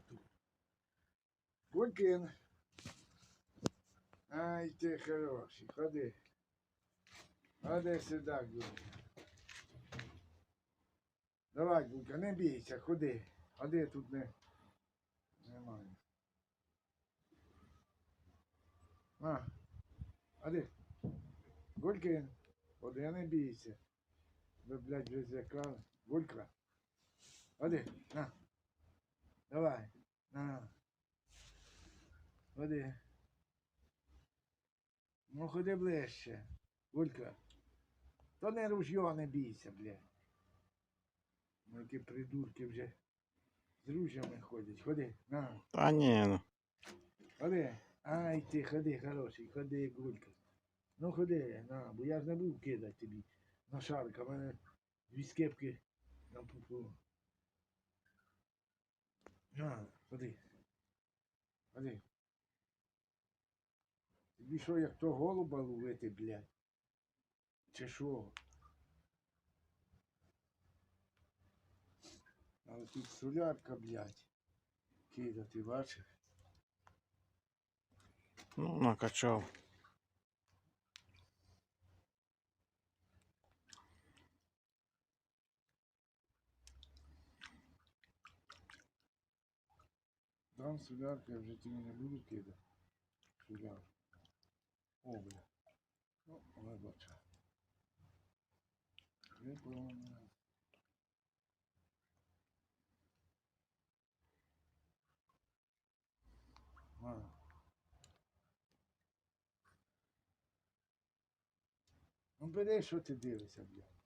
хату. Гулькин. Ай ти хороший, ходи. Ходи сюди, Гулька. Давай, Гулька, не бійся, ходи. Ходи тут не. Немає. На, ходи. Гулькин, ходи, не бійся. Ви, блядь, вже злякали. Гулька. Ходи, на. Давай, на. Ходи. Ну, ходи ближче. Гулька. То не ружьо, не бійся, блядь. Ну, які придурки вже з ружьями ходять. Ходи, на. Та ні, ну. Ходи. Ай ти, ходи, хороший, ходи, гулька. Ну ходи, на, бо я ж не був кидати тобі на шарка, в мене дві скепки на пупу. На, ходи. Ходи. Тобі що, як то голуба ловити, блядь? Чи що? Але тут солярка, блядь. Кидати, бачиш? Ну, накачав. Дам солярку, я вже тобі не буду кидати. Солярку. О, бля. Ну, але бачу. Виповнено. А. Ну бери, що ти дивишся, бля.